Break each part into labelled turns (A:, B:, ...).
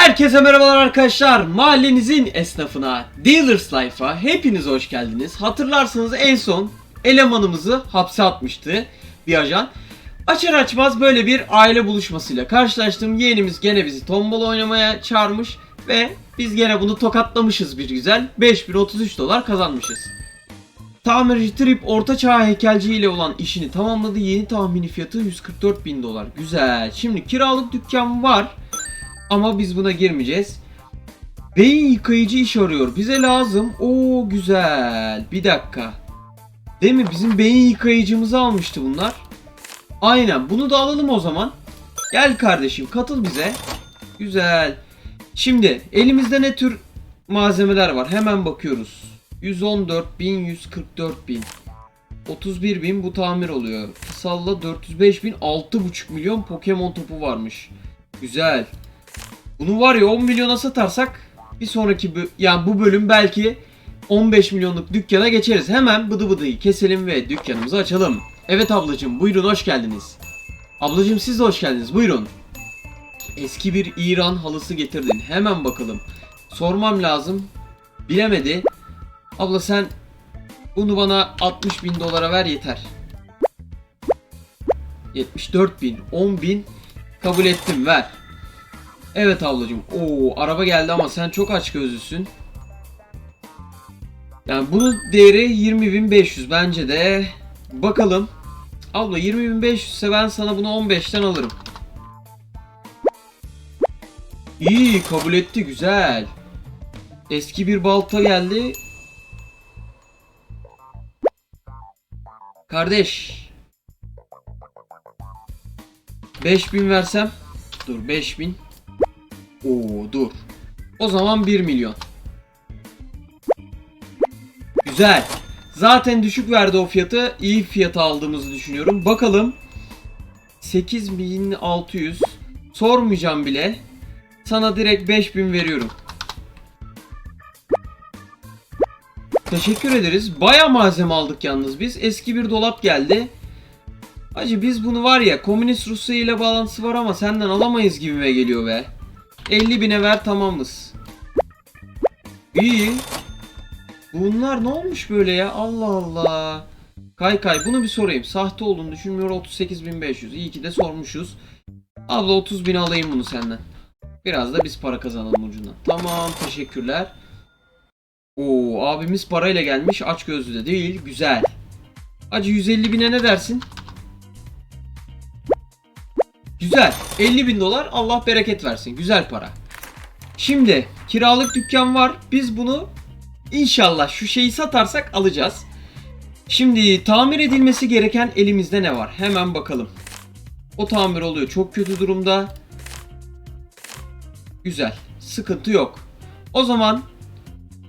A: Herkese merhabalar arkadaşlar. Mahallenizin esnafına, Dealers Life'a hepiniz hoş geldiniz. Hatırlarsanız en son elemanımızı hapse atmıştı bir ajan. Açar açmaz böyle bir aile buluşmasıyla karşılaştım. Yeğenimiz gene bizi tombala oynamaya çağırmış ve biz gene bunu tokatlamışız bir güzel. 5033 dolar kazanmışız. Tamirci Trip orta çağ heykelci ile olan işini tamamladı. Yeni tahmini fiyatı 144 bin dolar. Güzel. Şimdi kiralık dükkan var. Ama biz buna girmeyeceğiz. Beyin yıkayıcı iş arıyor. Bize lazım. Oo güzel. Bir dakika. Değil mi? Bizim beyin yıkayıcımızı almıştı bunlar. Aynen. Bunu da alalım o zaman. Gel kardeşim katıl bize. Güzel. Şimdi elimizde ne tür malzemeler var? Hemen bakıyoruz. 114 bin, 144 bin. 31 bin bu tamir oluyor. Salla 405 bin, 6,5 milyon Pokemon topu varmış. Güzel. Bunu var ya 10 milyona satarsak bir sonraki yani bu bölüm belki 15 milyonluk dükkana geçeriz. Hemen bıdı bıdıyı keselim ve dükkanımızı açalım. Evet ablacığım buyurun hoş geldiniz. Ablacığım siz de hoş geldiniz buyurun. Eski bir İran halısı getirdin. Hemen bakalım. Sormam lazım. Bilemedi. Abla sen bunu bana 60 bin dolara ver yeter. 74 bin, 10 bin kabul ettim ver. Evet ablacığım. Oo araba geldi ama sen çok aç gözlüsün. Yani bunun değeri 20.500 bence de. Bakalım. Abla 20.500 ise ben sana bunu 15'ten alırım. İyi kabul etti güzel. Eski bir balta geldi. Kardeş. 5000 versem. Dur 5000. Oo dur. O zaman 1 milyon. Güzel. Zaten düşük verdi o fiyatı. İyi fiyata aldığımızı düşünüyorum. Bakalım. 8600. Sormayacağım bile. Sana direkt 5000 veriyorum. Teşekkür ederiz. Baya malzeme aldık yalnız biz. Eski bir dolap geldi. Hacı biz bunu var ya komünist Rusya ile bağlantısı var ama senden alamayız gibime geliyor be. 50 bine ver tamamız. İyi. Bunlar ne olmuş böyle ya? Allah Allah. Kay kay bunu bir sorayım. Sahte olduğunu düşünmüyor 38.500. İyi ki de sormuşuz. Abla 30 bin alayım bunu senden. Biraz da biz para kazanalım ucundan. Tamam teşekkürler. Oo abimiz parayla gelmiş aç gözlü de değil. Güzel. Acı 150 bine ne dersin? Güzel. 50 bin dolar Allah bereket versin. Güzel para. Şimdi kiralık dükkan var. Biz bunu inşallah şu şeyi satarsak alacağız. Şimdi tamir edilmesi gereken elimizde ne var? Hemen bakalım. O tamir oluyor. Çok kötü durumda. Güzel. Sıkıntı yok. O zaman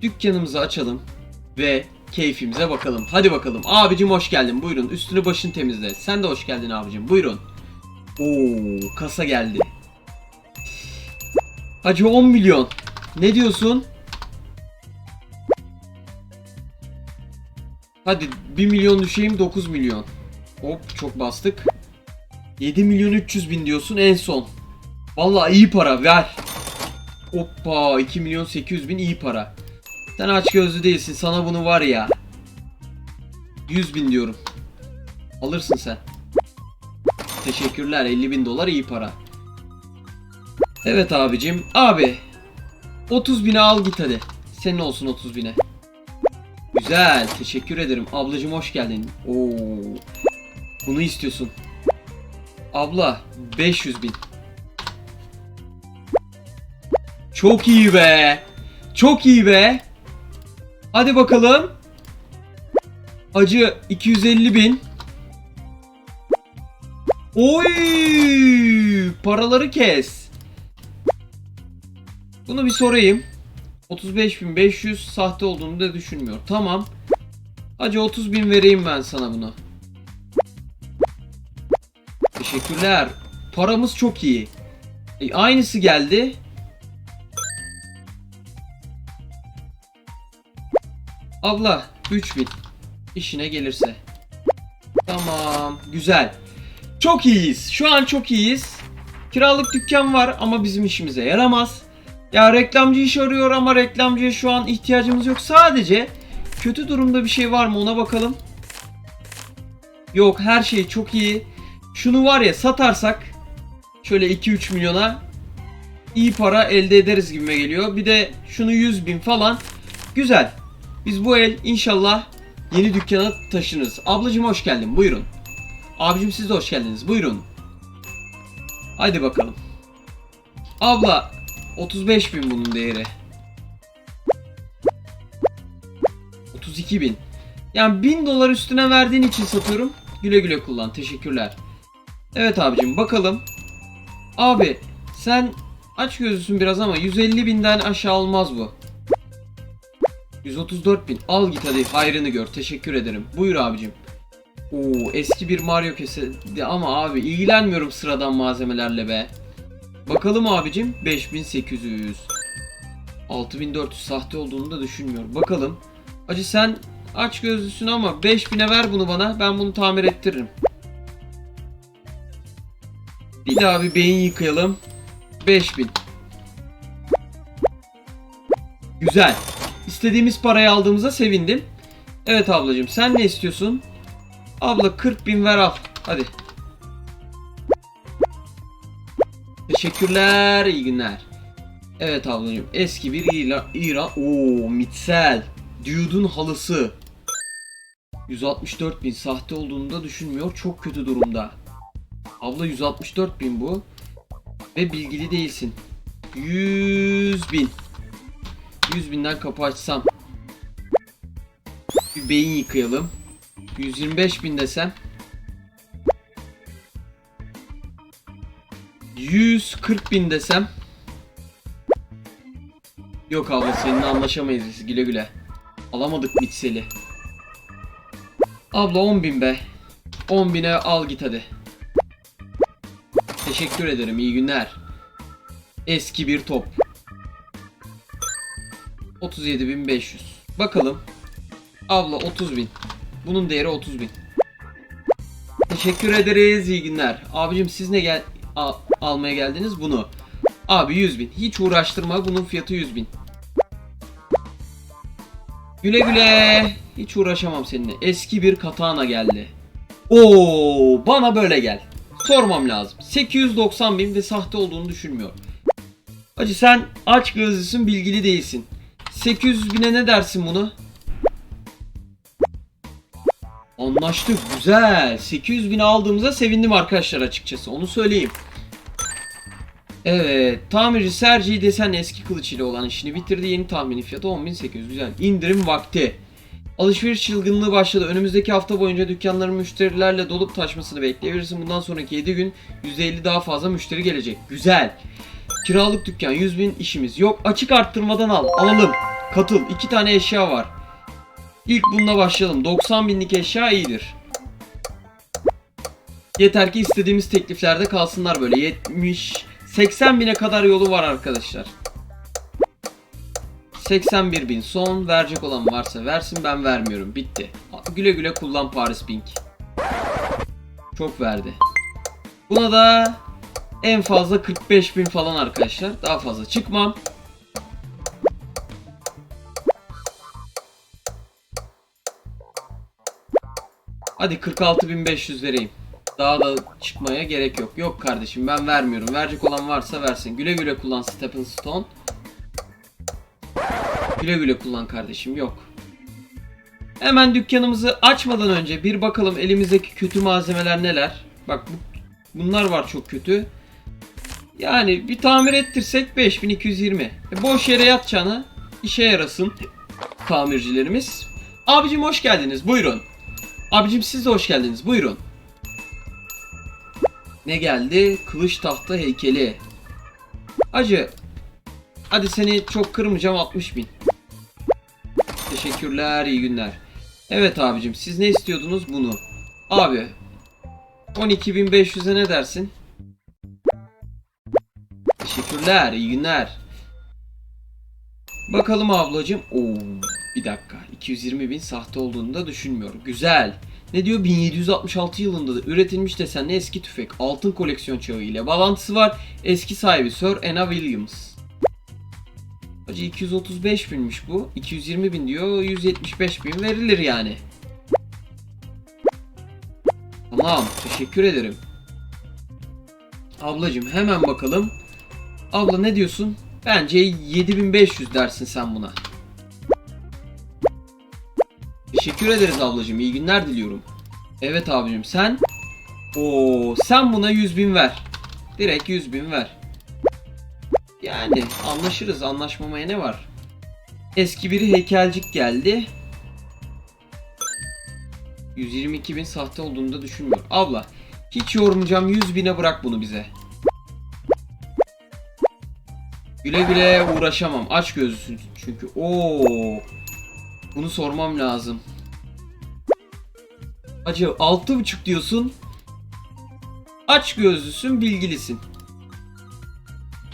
A: dükkanımızı açalım ve keyfimize bakalım. Hadi bakalım. Abicim hoş geldin. Buyurun. Üstünü başını temizle. Sen de hoş geldin abicim. Buyurun. Oo, kasa geldi. Hacı 10 milyon. Ne diyorsun? Hadi 1 milyon düşeyim 9 milyon. Hop çok bastık. 7 milyon 300 bin diyorsun en son. Vallahi iyi para ver. Hoppa 2 milyon 800 bin iyi para. Sen aç gözlü değilsin sana bunu var ya. 100 bin diyorum. Alırsın sen. Teşekkürler 50 bin dolar iyi para. Evet abicim. Abi. 30 bine al git hadi. Senin olsun 30 bine. Güzel. Teşekkür ederim. Ablacım hoş geldin. Oo. Bunu istiyorsun. Abla 500 bin. Çok iyi be. Çok iyi be. Hadi bakalım. Acı 250 bin. Oy! Paraları kes. Bunu bir sorayım. 35.500 sahte olduğunu da düşünmüyor. Tamam. Hacı 30.000 vereyim ben sana bunu. Teşekkürler. Paramız çok iyi. E, aynısı geldi. Abla 3000. İşine gelirse. Tamam. Güzel. Çok iyiyiz. Şu an çok iyiyiz. Kiralık dükkan var ama bizim işimize yaramaz. Ya reklamcı iş arıyor ama reklamcıya şu an ihtiyacımız yok. Sadece kötü durumda bir şey var mı ona bakalım. Yok her şey çok iyi. Şunu var ya satarsak şöyle 2-3 milyona iyi para elde ederiz gibime geliyor. Bir de şunu 100 bin falan. Güzel. Biz bu el inşallah yeni dükkana taşınırız. Ablacım hoş geldin buyurun. Abicim siz de hoş geldiniz buyurun. Haydi bakalım. Abla 35 bin bunun değeri. 32 bin. Yani 1000 dolar üstüne verdiğin için satıyorum. Güle güle kullan. Teşekkürler. Evet abicim bakalım. Abi sen aç gözlüsün biraz ama 150 binden aşağı olmaz bu. 134 bin. Al git hadi hayrını gör. Teşekkür ederim. Buyur abicim. Oo eski bir Mario kesedi ama abi ilgilenmiyorum sıradan malzemelerle be. Bakalım abicim 5800. 6400 sahte olduğunu da düşünmüyorum. Bakalım. Acı sen aç gözlüsün ama 5000'e ver bunu bana. Ben bunu tamir ettiririm. Bir daha bir beyin yıkayalım. 5000. Güzel. İstediğimiz parayı aldığımıza sevindim. Evet ablacığım sen ne istiyorsun? Abla 40 bin ver al. Hadi. Teşekkürler. iyi günler. Evet ablacığım eski bir İran. İran. Oo Mitsel. Dude'un halısı. 164 bin sahte olduğunu da düşünmüyor. Çok kötü durumda. Abla 164 bin bu. Ve bilgili değilsin. 100 bin. 100 binden kapı açsam. Bir beyin yıkayalım. 125 bin desem. 140 bin desem. Yok abla seninle anlaşamayız biz güle güle. Alamadık Mitsel'i. Abla 10 bin be. 10 bine al git hadi. Teşekkür ederim iyi günler. Eski bir top. 37.500. Bakalım. Abla 30.000. Bunun değeri 30.000. Teşekkür ederiz. iyi günler. Abicim siz ne gel al- almaya geldiniz? Bunu. Abi 100.000. Hiç uğraştırma. Bunun fiyatı 100.000. Güle güle. Hiç uğraşamam seninle. Eski bir katana geldi. Oo, bana böyle gel. Sormam lazım. 890 bin ve sahte olduğunu düşünmüyorum. Hacı sen aç gözlüsün bilgili değilsin. 800 bine ne dersin bunu? Anlaştık güzel. 800 bin aldığımıza sevindim arkadaşlar açıkçası onu söyleyeyim. Evet tamirci Sergi desen eski kılıç ile olan işini bitirdi. Yeni tahmini fiyatı 10.800 güzel. İndirim vakti. Alışveriş çılgınlığı başladı. Önümüzdeki hafta boyunca dükkanların müşterilerle dolup taşmasını bekleyebilirsin. Bundan sonraki 7 gün %50 daha fazla müşteri gelecek. Güzel. Kiralık dükkan 100 bin işimiz yok. Açık arttırmadan al. Alalım. Katıl. iki tane eşya var. İlk bununla başlayalım. 90 binlik eşya iyidir. Yeter ki istediğimiz tekliflerde kalsınlar böyle. 70 80 bine kadar yolu var arkadaşlar. 81 bin son verecek olan varsa versin ben vermiyorum bitti. Güle güle kullan Paris Pink. Çok verdi. Buna da en fazla 45 bin falan arkadaşlar. Daha fazla çıkmam. Hadi 46.500 vereyim. Daha da çıkmaya gerek yok. Yok kardeşim ben vermiyorum. Verecek olan varsa versin. Güle güle kullan Stephen Stone. Güle güle kullan kardeşim. Yok. Hemen dükkanımızı açmadan önce bir bakalım elimizdeki kötü malzemeler neler. Bak bu, bunlar var çok kötü. Yani bir tamir ettirsek 5220. E, boş yere yatacağına işe yarasın tamircilerimiz. Abicim hoş geldiniz. Buyurun. Abicim siz de hoş geldiniz. Buyurun. Ne geldi? Kılıç tahta heykeli. Acı. Hadi seni çok kırmayacağım 60 bin. Teşekkürler iyi günler. Evet abicim siz ne istiyordunuz bunu? Abi 12.500'e ne dersin? Teşekkürler iyi günler. Bakalım ablacım. Oo bir dakika 220 bin sahte olduğunu da düşünmüyorum. Güzel. Ne diyor 1766 yılında da üretilmiş desenli eski tüfek altın koleksiyon çağı ile bağlantısı var. Eski sahibi Sir Anna Williams. Hacı 235 binmiş bu. 220 bin diyor. 175 bin verilir yani. Tamam. Teşekkür ederim. Ablacım hemen bakalım. Abla ne diyorsun? Bence 7500 dersin sen buna. Teşekkür ederiz ablacım. İyi günler diliyorum. Evet abicim sen Oo, sen buna 100 bin ver. Direkt 100 bin ver. Yani anlaşırız. Anlaşmamaya ne var? Eski biri heykelcik geldi. 122 bin sahte olduğunu da düşünmüyorum. Abla hiç yormayacağım 100 bine bırak bunu bize. Güle güle uğraşamam. Aç gözlüsün çünkü. Oo. Bunu sormam lazım. Acı 6.5 diyorsun. Aç gözlüsün, bilgilisin.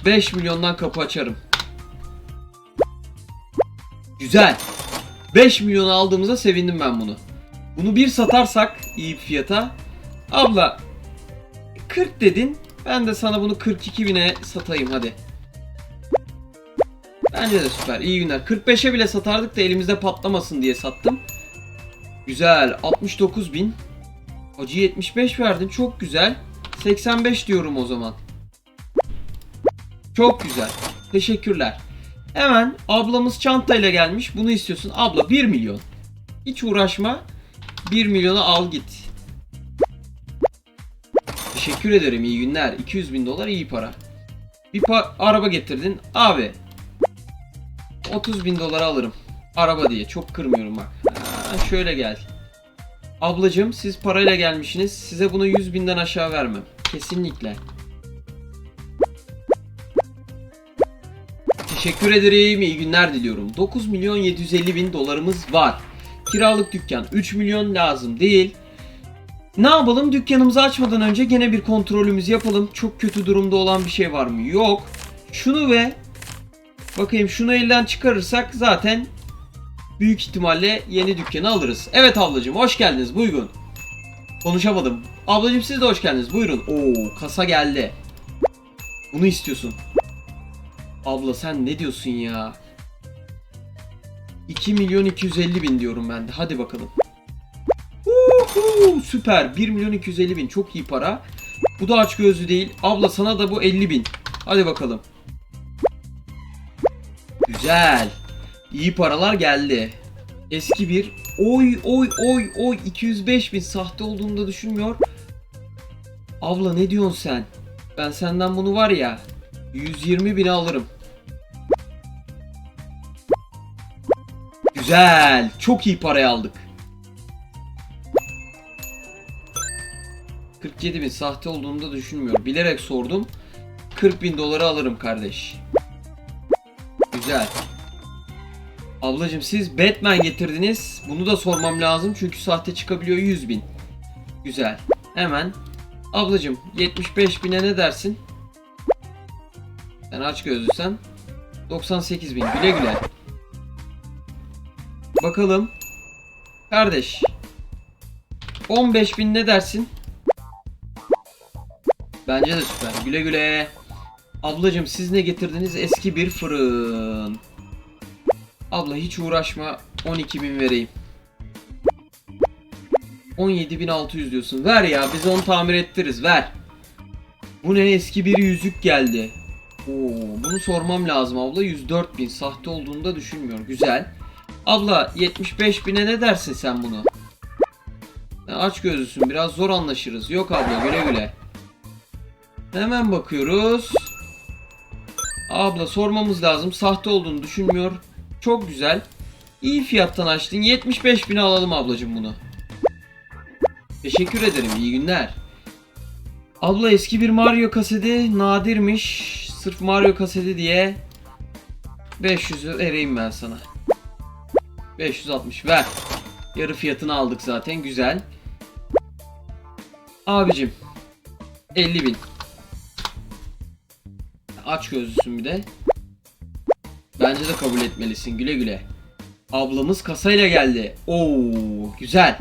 A: 5 milyondan kapı açarım. Güzel. 5 milyon aldığımıza sevindim ben bunu. Bunu bir satarsak iyi bir fiyata. Abla 40 dedin. Ben de sana bunu 42 bine satayım hadi. Bence de süper. İyi günler. 45'e bile satardık da elimizde patlamasın diye sattım. Güzel. 69 bin. Acı 75 verdin. Çok güzel. 85 diyorum o zaman. Çok güzel. Teşekkürler. Hemen ablamız çantayla gelmiş. Bunu istiyorsun. Abla 1 milyon. Hiç uğraşma. 1 milyonu al git. Teşekkür ederim. İyi günler. 200 bin dolar iyi para. Bir pa- araba getirdin. Abi 30 bin dolara alırım. Araba diye. Çok kırmıyorum bak. Ha, şöyle gel. Ablacığım siz parayla gelmişsiniz. Size bunu 100 binden aşağı vermem. Kesinlikle. Teşekkür ederim. İyi günler diliyorum. 9 milyon 750 bin dolarımız var. Kiralık dükkan 3 milyon lazım değil. Ne yapalım? Dükkanımızı açmadan önce gene bir kontrolümüzü yapalım. Çok kötü durumda olan bir şey var mı? Yok. Şunu ve bakayım şunu elden çıkarırsak zaten büyük ihtimalle yeni dükkanı alırız. Evet ablacığım hoş geldiniz. Buyurun. Konuşamadım. Ablacığım siz de hoş geldiniz. Buyurun. Oo kasa geldi. Bunu istiyorsun. Abla sen ne diyorsun ya? 2 milyon 250 bin diyorum ben de. Hadi bakalım. Uhu, süper. 1 milyon 250 bin. Çok iyi para. Bu da aç gözlü değil. Abla sana da bu 50 bin. Hadi bakalım. Güzel. İyi paralar geldi. Eski bir oy oy oy oy 205 bin sahte olduğunu da düşünmüyor. Abla ne diyorsun sen? Ben senden bunu var ya 120 bin alırım. Güzel. Çok iyi parayı aldık. 47 bin sahte olduğunu da düşünmüyor. Bilerek sordum. 40 bin doları alırım kardeş. Güzel. Ablacım siz Batman getirdiniz. Bunu da sormam lazım çünkü sahte çıkabiliyor 100 bin. Güzel. Hemen. Ablacım 75 bine ne dersin? Sen aç gözlüsen. 98 bin. Güle güle. Bakalım. Kardeş. 15 bin ne dersin? Bence de süper. Güle güle. Ablacım siz ne getirdiniz? Eski bir fırın. Abla hiç uğraşma. 12 bin vereyim. 17.600 diyorsun. Ver ya biz onu tamir ettiririz. Ver. Bu ne eski bir yüzük geldi. Oo, bunu sormam lazım abla. 104 bin sahte olduğunu da düşünmüyorum. Güzel. Abla 75 bine ne dersin sen bunu? Aç gözlüsün biraz zor anlaşırız. Yok abla güle güle. Hemen bakıyoruz. Abla sormamız lazım. Sahte olduğunu düşünmüyor. Çok güzel. İyi fiyattan açtın. 75 bine alalım ablacım bunu. Teşekkür ederim. İyi günler. Abla eski bir Mario kaseti nadirmiş. Sırf Mario kaseti diye 500'ü vereyim ben sana. 560 ver. Yarı fiyatını aldık zaten. Güzel. Abicim 50 bin. Aç gözlüsün bir de. Bence de kabul etmelisin. Güle güle. Ablamız kasayla geldi. Oo, güzel.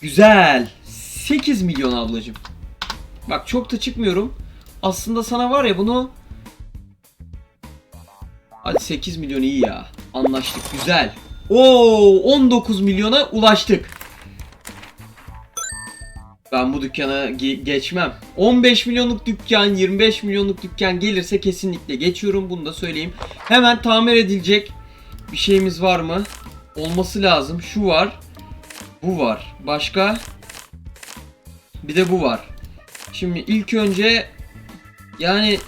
A: Güzel. 8 milyon ablacım. Bak çok da çıkmıyorum. Aslında sana var ya bunu Hadi 8 milyon iyi ya. Anlaştık güzel. Oo 19 milyona ulaştık. Ben bu dükkana ge- geçmem. 15 milyonluk dükkan, 25 milyonluk dükkan gelirse kesinlikle geçiyorum. Bunu da söyleyeyim. Hemen tamir edilecek bir şeyimiz var mı? Olması lazım. Şu var. Bu var. Başka? Bir de bu var. Şimdi ilk önce yani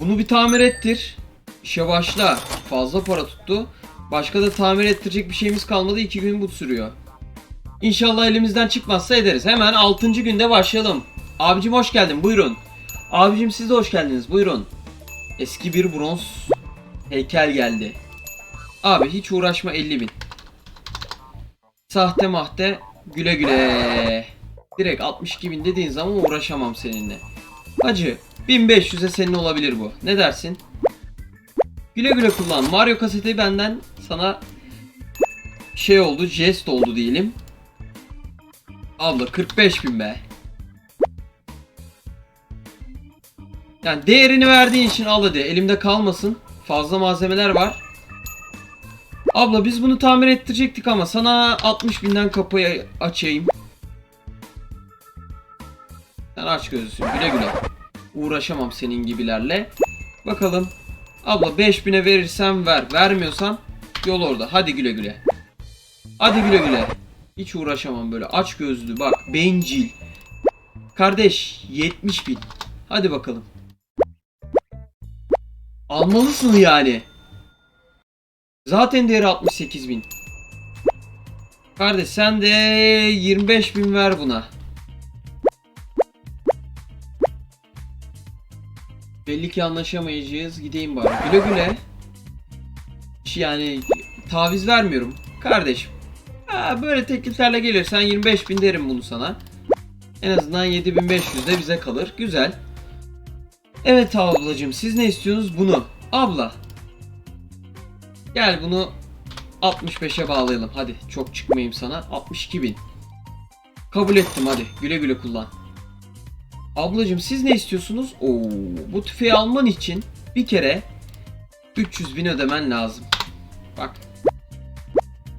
A: bunu bir tamir ettir. İşe başla. Fazla para tuttu. Başka da tamir ettirecek bir şeyimiz kalmadı. 2 gün bu sürüyor. İnşallah elimizden çıkmazsa ederiz. Hemen 6. günde başlayalım. Abicim hoş geldin. Buyurun. Abicim siz de hoş geldiniz. Buyurun. Eski bir bronz heykel geldi. Abi hiç uğraşma 50 bin. Sahte mahte güle güle. Direkt 62 bin dediğin zaman uğraşamam seninle. Hacı 1500'e senin olabilir bu. Ne dersin? Güle güle kullan. Mario kaseti benden sana şey oldu, jest oldu diyelim. Abla 45 bin be. Yani değerini verdiğin için al hadi. Elimde kalmasın. Fazla malzemeler var. Abla biz bunu tamir ettirecektik ama sana 60 binden kapıyı açayım. Sen aç gözlüsün güle güle. Uğraşamam senin gibilerle. Bakalım. Abla 5000'e verirsen ver. Vermiyorsan yol orada. Hadi güle güle. Hadi güle güle. Hiç uğraşamam böyle. Aç gözlü bak. Bencil. Kardeş 70 bin. Hadi bakalım. Almalısın yani. Zaten değeri 68 bin. Kardeş sen de 25 bin ver buna. Belli ki anlaşamayacağız. Gideyim bari. Güle güle. Yani taviz vermiyorum. Kardeşim. Ha, böyle tekliflerle gelirsen 25 bin derim bunu sana. En azından 7500 de bize kalır. Güzel. Evet ablacığım siz ne istiyorsunuz? Bunu. Abla. Gel bunu 65'e bağlayalım. Hadi çok çıkmayayım sana. 62 bin. Kabul ettim hadi. Güle güle kullan. Ablacığım siz ne istiyorsunuz? Oo, bu tüfeği alman için bir kere 300 bin ödemen lazım. Bak.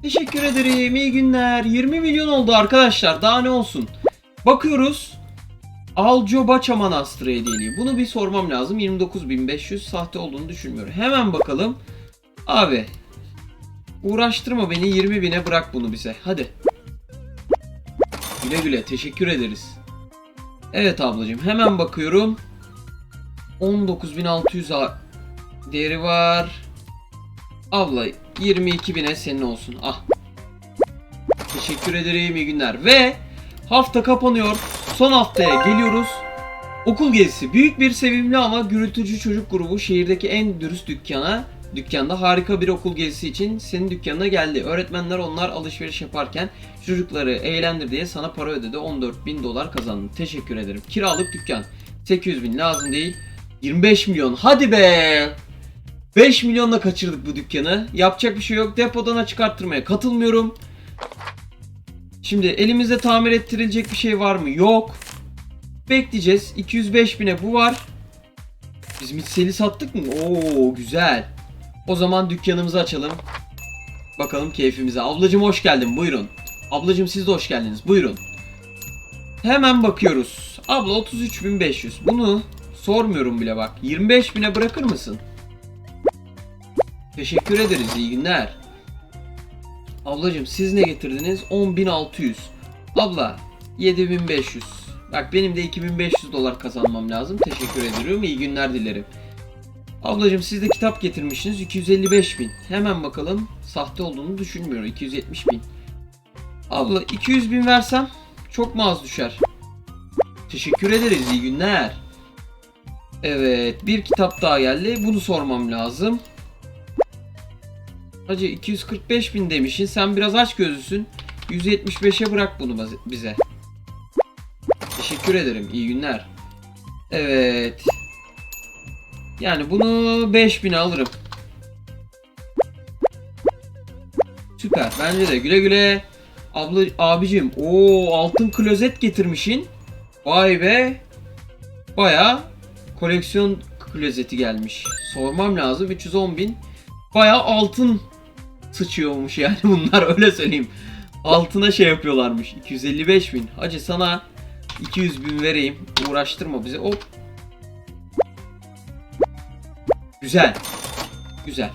A: Teşekkür ederim. İyi günler. 20 milyon oldu arkadaşlar. Daha ne olsun? Bakıyoruz. Alcobaça Manastırı hediyeliği. Bunu bir sormam lazım. 29.500 sahte olduğunu düşünmüyorum. Hemen bakalım. Abi. Uğraştırma beni 20 bine bırak bunu bize. Hadi. Güle güle. Teşekkür ederiz. Evet ablacığım hemen bakıyorum. 19.600 a- değeri var. Abla 22.000'e senin olsun. Ah. Teşekkür ederim iyi günler. Ve hafta kapanıyor. Son haftaya geliyoruz. Okul gezisi. Büyük bir sevimli ama gürültücü çocuk grubu şehirdeki en dürüst dükkana dükkanda harika bir okul gezisi için senin dükkanına geldi. Öğretmenler onlar alışveriş yaparken çocukları eğlendir diye sana para ödedi. 14 bin dolar kazandın. Teşekkür ederim. Kiralık dükkan. 800 bin lazım değil. 25 milyon. Hadi be. 5 milyonla kaçırdık bu dükkanı. Yapacak bir şey yok. Depodan çıkarttırmaya katılmıyorum. Şimdi elimizde tamir ettirilecek bir şey var mı? Yok. Bekleyeceğiz. 205 bine bu var. Biz mitseli sattık mı? Oo güzel. O zaman dükkanımızı açalım. Bakalım keyfimize. Ablacım hoş geldin. Buyurun. Ablacım siz de hoş geldiniz. Buyurun. Hemen bakıyoruz. Abla 33.500. Bunu sormuyorum bile bak. 25.000'e bırakır mısın? Teşekkür ederiz. İyi günler. Ablacım siz ne getirdiniz? 10.600. Abla 7.500. Bak benim de 2500 dolar kazanmam lazım. Teşekkür ediyorum. İyi günler dilerim. Ablacım siz de kitap getirmişsiniz. 255 bin. Hemen bakalım. Sahte olduğunu düşünmüyorum. 270 bin. Abla 200 bin versem çok mu az düşer? Teşekkür ederiz. İyi günler. Evet. Bir kitap daha geldi. Bunu sormam lazım. Hacı 245 bin demişsin. Sen biraz aç gözlüsün. 175'e bırak bunu bize. Teşekkür ederim. İyi günler. Evet. Yani bunu 5000'e alırım. Süper. Bence de güle güle. Abla abicim. o altın klozet getirmişin. Vay be. Baya koleksiyon klozeti gelmiş. Sormam lazım 310 bin. Baya altın sıçıyormuş yani bunlar öyle söyleyeyim. Altına şey yapıyorlarmış. 255 bin. Hacı sana 200 bin vereyim. Uğraştırma bizi. Hop. Güzel. Güzel.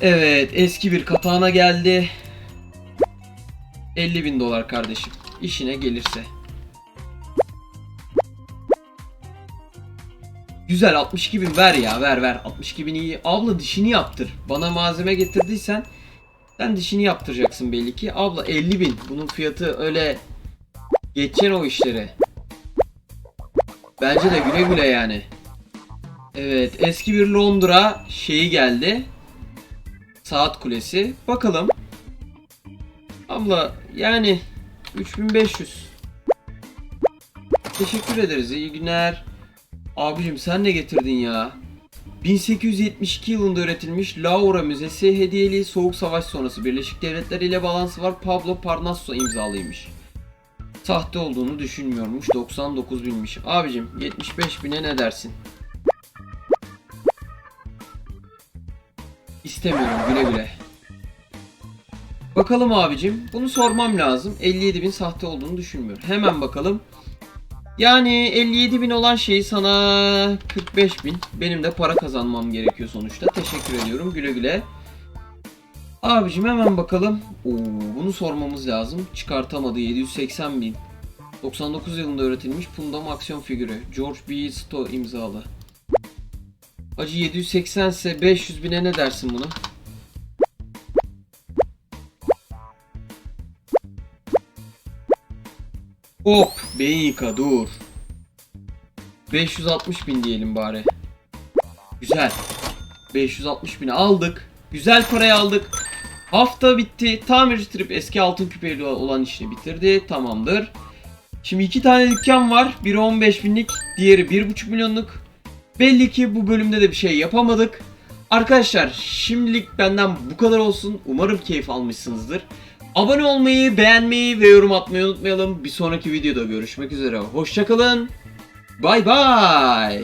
A: Evet eski bir katana geldi. 50 bin dolar kardeşim. İşine gelirse. Güzel 62 bin ver ya ver ver 62 bin iyi. Abla dişini yaptır. Bana malzeme getirdiysen sen dişini yaptıracaksın belli ki. Abla 50 bin. Bunun fiyatı öyle geçeceksin o işleri. Bence de güle güle yani. Evet eski bir Londra şeyi geldi. Saat kulesi. Bakalım. Abla yani 3500. Teşekkür ederiz. İyi günler. Abicim sen ne getirdin ya? 1872 yılında üretilmiş Laura Müzesi hediyeli Soğuk Savaş sonrası Birleşik Devletler ile balansı var Pablo Parnasso imzalıymış. Sahte olduğunu düşünmüyormuş 99 binmiş. Abicim 75 bine ne dersin? İstemiyorum güle güle. Bakalım abicim bunu sormam lazım. 57 bin sahte olduğunu düşünmüyorum. Hemen bakalım. Yani 57 bin olan şeyi sana 45 bin. Benim de para kazanmam gerekiyor sonuçta. Teşekkür ediyorum. Güle güle. Abicim hemen bakalım. Oo, bunu sormamız lazım. Çıkartamadı 780 bin. 99 yılında üretilmiş Pundam aksiyon figürü. George B. Sto imzalı. Acı 780 ise 500 bine ne dersin buna? Hop beyin yıka dur. 560 bin diyelim bari. Güzel. 560 bini aldık. Güzel parayı aldık. Hafta bitti. Tamirci trip eski altın küpeli olan işini bitirdi. Tamamdır. Şimdi iki tane dükkan var. Biri 15 binlik, diğeri 1,5 milyonluk. Belli ki bu bölümde de bir şey yapamadık. Arkadaşlar şimdilik benden bu kadar olsun. Umarım keyif almışsınızdır. Abone olmayı, beğenmeyi ve yorum atmayı unutmayalım. Bir sonraki videoda görüşmek üzere. Hoşçakalın. Bay bay.